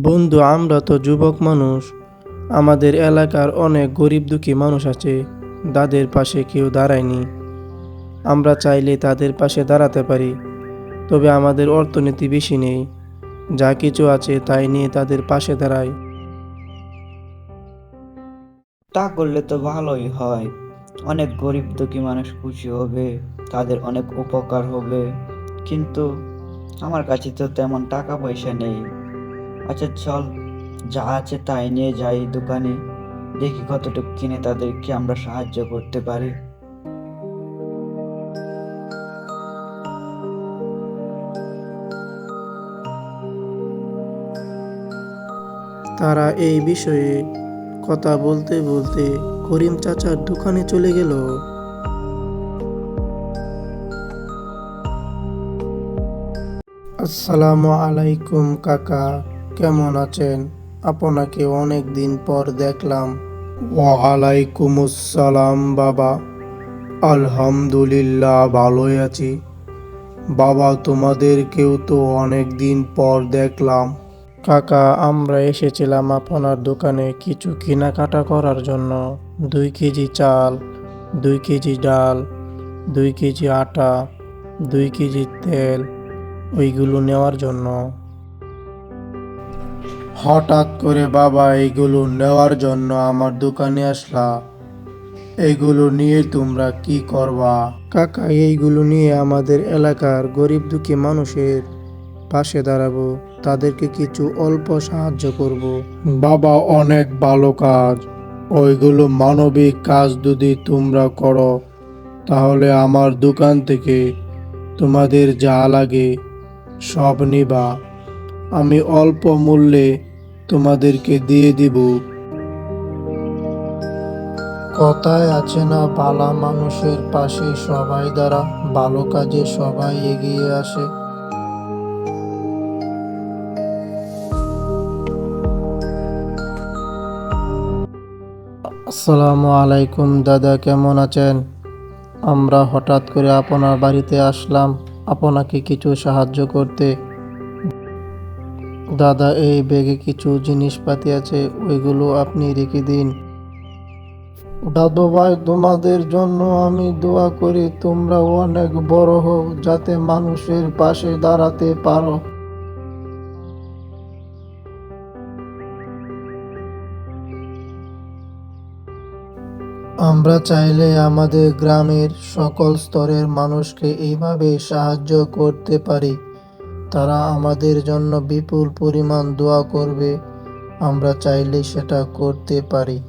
বন্ধু, আমরা তো যুবক মানুষ। আমাদের এলাকার অনেক গরিব দুঃখী মানুষ আছে। তাদের পাশে কেউ দাঁড়ায়নি। আমরা চাইলে তাদের পাশে দাঁড়াতে পারি। তবে আমাদের অর্থনীতি বেশি নেই। যা কিছু আছে তাই নিয়ে তাদের পাশে দাঁড়াই। তা করলে তো ভালোই হয়। অনেক গরিব দুঃখী মানুষ খুশি হবে, তাদের অনেক উপকার হবে। কিন্তু আমার কাছে তো তেমন টাকা পয়সা নেই। আচ্ছা চল, যা আছে তাই নিয়ে যাই দোকানে। দেখি কতটুকু কিনে তাদেরকে আমরা সাহায্য করতে পারি। তারা এই বিষয়ে কথা বলতে বলতে করিম চাচার দোকানে চলে গেল। আসসালামু আলাইকুম কাকা। কেমন আছেন? আপনাকে অনেক দিন পর দেখলাম। ওয়ালাইকুম আসসালাম বাবা। আলহামদুলিল্লাহ, ভালোই আছি। বাবা, তোমাদেরকেও তো অনেক দিন পর দেখলাম। কাকা, আমরা এসেছিলাম আপনার দোকানে কিছু কেনাকাটা করার জন্য। দুই কেজি চাল, দুই কেজি ডাল, দুই কেজি আটা, দুই কেজি তেল, ওইগুলো নেওয়ার জন্য। হঠাৎ করে বাবা এইগুলো নেওয়ার জন্য আমার দোকানে আসলা। এইগুলো নিয়ে তোমরা কি করবা? কাকা, এইগুলো নিয়ে আমাদের এলাকার গরিব দুঃখী মানুষের পাশে দাঁড়াবো। তাদেরকে কিছু অল্প সাহায্য করব। বাবা, অনেক ভালো কাজ। ওইগুলো মানবিক কাজ যদি তোমরা করো, তাহলে আমার দোকান থেকে তোমাদের যা লাগে সব নিবা। আমি অল্প মূল্যে তোমাদেরকে দিয়ে দিব। কথায় আছে না ভালা মানুষের পাশে সবাই দ্বারা, ভালো কাজে সবাই এগিয়ে আসে। আসসালামু আলাইকুম, দাদা কেমন আছেন? আমরা হঠাৎ করে আপনার বাড়িতে আসলাম। আপনাকে কিছু সাহায্য করতে। দাদা, এই ব্যাগে কিছু জিনিসপাতি আছে, ওইগুলো আপনি রেখে দিন। দাদু ভাই, তোমাদের জন্য আমি দোয়া করি, তোমরা অনেক বড় হও, যাতে মানুষের পাশে দাঁড়াতে পারো। আমরা চাইলে আমাদের গ্রামের সকল স্তরের মানুষকে এইভাবে সাহায্য করতে পারি। তারা আমাদের জন্য বিপুল পরিমাণ দোয়া করবে। আমরা চাইলে সেটা করতে পারি।